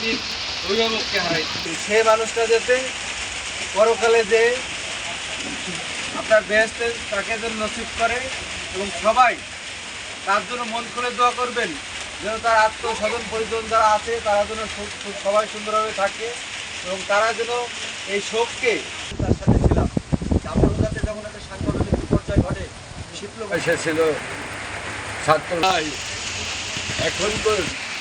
অভিভাবককে হারাইছে সে মানুষটা যাতে পরকালে যে আপনার বেহেস্তে তাকে যেন নসিব করে এবং সবাই তার জন্য মন খুলে দোয়া করবেন যেন তার আত্মস্বজন পরিজন যারা আছে তারা যেন সবাই সুন্দরভাবে থাকে এবং তারা যেন এই শোককে তার সাথে ছিলাম আমারও যাতে যখন একটা সাংগঠনিক বিপর্যয় ঘটে শিবলোক এসেছিল ছাত্র এখন তো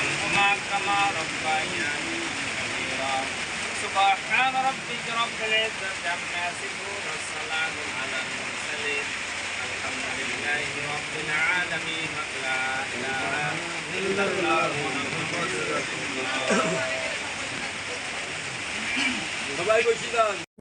ربكما كما ربياني كبيرا سبحان ربك رب العزة عما يصفون والسلام على المرسلين الحمد لله رب العالمين. لا إله إلا الله محمد رسول الله